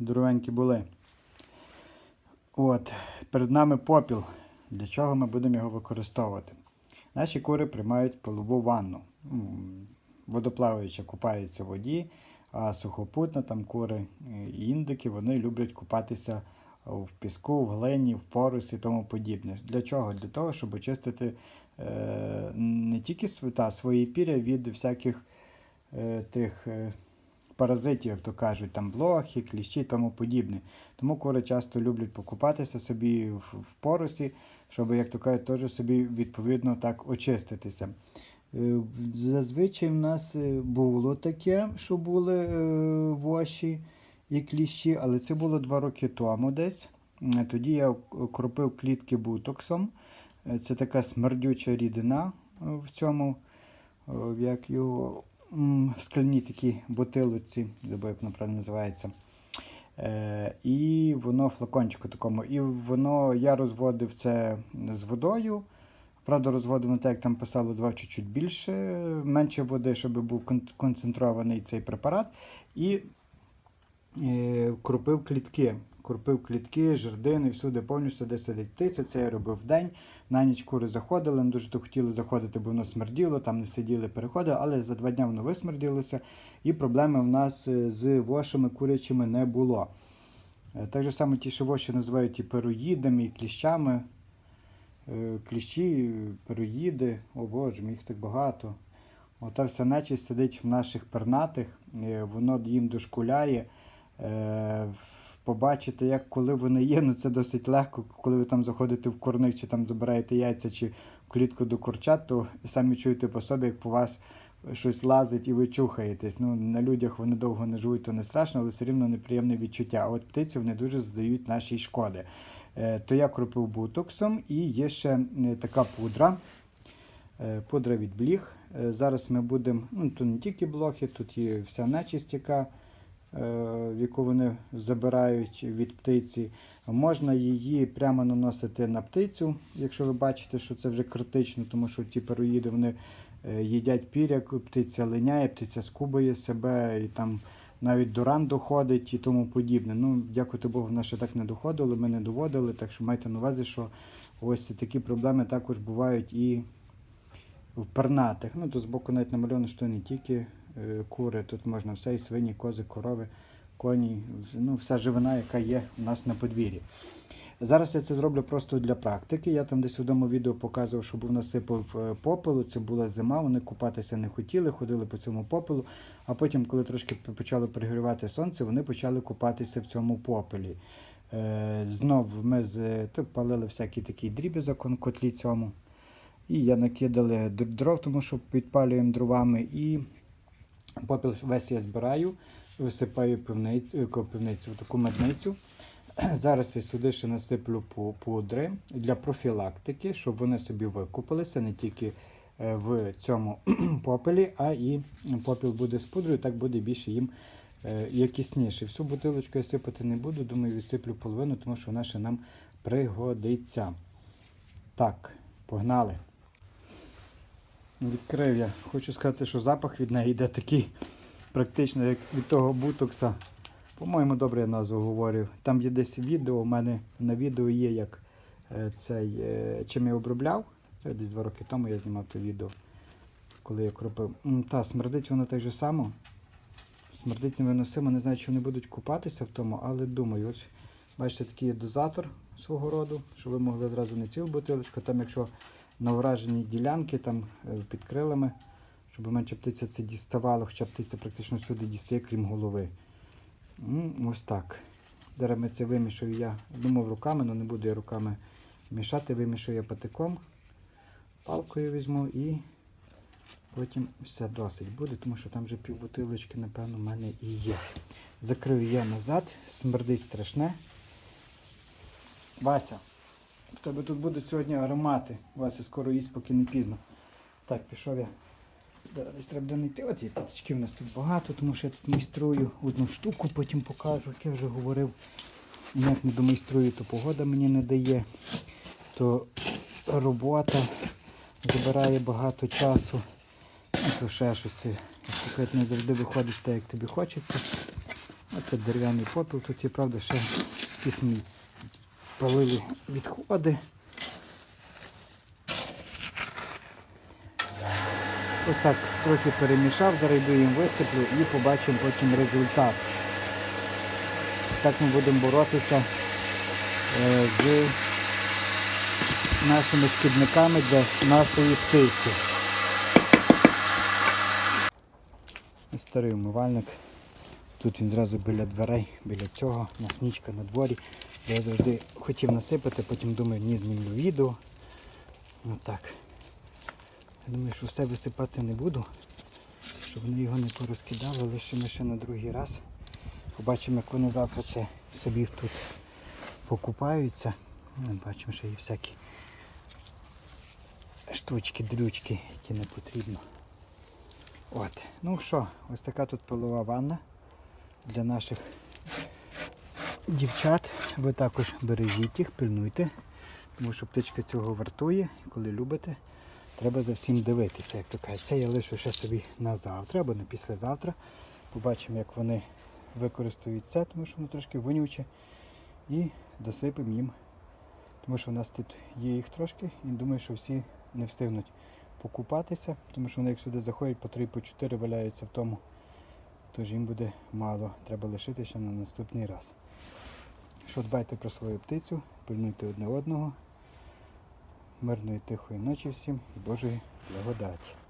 здоровенькі були. От, перед нами попіл. Для чого ми будемо його використовувати? Наші кури приймають полову ванну. Водоплаваюча купаються в воді, а сухопутна там кури е, і індики вони люблять купатися в піску, в глині, в порусі і тому подібне. Для чого? Для того, щоб очистити е, не тільки свита, свої піря від всяких е, тих е, паразитів, як то кажуть, там блохи, кліщі тому подібне. Тому кури часто люблять покупатися собі в, поросі, щоб, як то кажуть, теж собі відповідно так очиститися. Е, Зазвичай в нас е, було таке, що були е, воші і кліщі, але це було два роки тому десь. Тоді я окропив клітки бутоксом. Це така смердюча рідина в цьому, як його скляній такій бутилиці, забув, як воно правильно називається. Е, і воно в флакончику такому. І воно я розводив це з водою. Правда, розводив не так, як там писало, два чуть-чуть більше, менше води, щоб був концентрований цей препарат. І е, кропив клітки. Кропив клітки, жердини, всюди повністю, де сидить птиця. Це я робив вдень. На ніч кури заходили, не дуже то хотіли заходити, бо воно смерділо, там не сиділи, переходили, але за два дні воно висмерділося, і проблеми в нас е, з вошами курячими не було. Е, Так же само ті, що воші називають і пероїдами, і кліщами. Е, Кліщі, пероїди, о боже, їх так багато. Ота вся нечисть сидить в наших пернатих, воно їм дошкуляє. Побачити, як коли вони є, ну це досить легко, коли ви там заходите в курник, чи там забираєте яйця, чи клітку до курчат, то самі чуєте по собі, як по вас щось лазить і ви чухаєтесь. Ну, на людях вони довго не живуть, то не страшно, але все рівно неприємне відчуття. А от птиці вони дуже задають нашій шкоди. Е, То я кропив бутоксом і є ще е, така пудра. Е, Пудра від бліг. Зараз ми будемо, ну тут не тільки блохи, тут є вся нечисть, яка, яку вони забирають від птиці. Можна її прямо наносити на птицю, якщо ви бачите, що це вже критично, тому що ті пероїди вони е, їдять піряк, птиця линяє, птиця скубає себе і там навіть до ран доходить і тому подібне. Ну, дякувати Богу, в нас ще так не доходило, ми не доводили, так що майте на увазі, що ось такі проблеми також бувають і в пернатих. Ну, тут збоку навіть намальовано, що не тільки е, кури, тут можна все, і свині, кози, корови, коні, ну, вся живина, яка є у нас на подвір'ї. Зараз я це зроблю просто для практики. Я там десь в одному відео показував, що був насипав е, попелу. Це була зима, вони купатися не хотіли, ходили по цьому попелу. А потім, коли трошки почало пригрівати сонце, вони почали купатися в цьому попелі. Е, знов ми з, то палили всякий такий дріб'язок котлі цьому. І я накидали дров, тому що підпалюємо дровами. І попіл весь я збираю, висипаю пивницю, е, пивницю, таку медницю. Зараз я сюди ще насиплю пудри для профілактики, щоб вони собі викупилися не тільки е, в цьому попелі, а і попіл буде з пудрою, так буде більше їм е, якісніше. Всю бутилочку я сипати не буду, думаю, відсиплю половину, тому що вона ще нам пригодиться. Так, погнали. Відкрив я. Хочу сказати, що запах від неї йде такий, практично, як від того бутокса. По-моєму, добре я назву говорю. Там є десь відео, у мене на відео є, як е, цей, е, чим я обробляв. Це десь два роки тому я знімав те відео, коли я кропив. Та, смердить воно так же само. Смердить невиносимо, не знаю, чи вони будуть купатися в тому, але думаю, ось бачите, такий дозатор свого роду, щоб ви могли зразу не цілу бутилочку, там якщо на враженій ділянки, там е, під крилами, щоб менше птиця це діставала, хоча птиця практично всюди дістає, крім голови. Ось так. Зараз це вимішую я. Думав руками, але не буду я руками мішати, вимішую я патиком. Палкою візьму і потім все досить буде, тому що там вже пів бутилочки, напевно, в мене і є. Закрию я назад, смердить страшне. Вася, в тебе тут будуть сьогодні аромати. Вася скоро їсть, поки не пізно. Так, пішов я. Десь треба знайти. От є патички в нас тут багато, тому що я тут майструю одну штуку, потім покажу, як я вже говорив. Ніяк не домайструю, то погода мені не дає, то робота забирає багато часу. Ну, то ще щось. Як не завжди виходить так, як тобі хочеться. Оце дерев'яний попіл. Тут є, правда, ще якісь мій палили відходи. Ось так трохи перемішав, зараз їм висиплю і побачимо потім результат. Так ми будемо боротися е, з нашими шкідниками для нашої птиці. Ось Старий умивальник. Тут він зразу біля дверей, біля цього, у нас нічка на дворі. Я завжди хотів насипати, потім думаю, ні, знімлю відео. Отак. Я думаю, що все висипати не буду, щоб вони його не порозкидали, лишимо ще на другий раз. Побачимо, як вони завтра це собі тут покупаються. Бачимо, що є всякі штучки, дрючки, які не потрібно. От. Ну що, ось така тут пилова ванна для наших дівчат. Ви також бережіть їх, пильнуйте, тому що птичка цього вартує, коли любите. Треба за всім дивитися, як то кажуть. Це я лишу ще собі на завтра або на післязавтра. Побачимо, як вони використають це, тому що воно трошки вонюче. І досипемо їм. Тому що в нас тут є їх трошки, і думаю, що всі не встигнуть покупатися, тому що вони як сюди заходять по 3-4 валяються в тому. Тож їм буде мало. Треба лишити ще на наступний раз. Що дбайте про свою птицю, пильнуйте одне одного. Мирної тихої ночі всім і Божої благодаті.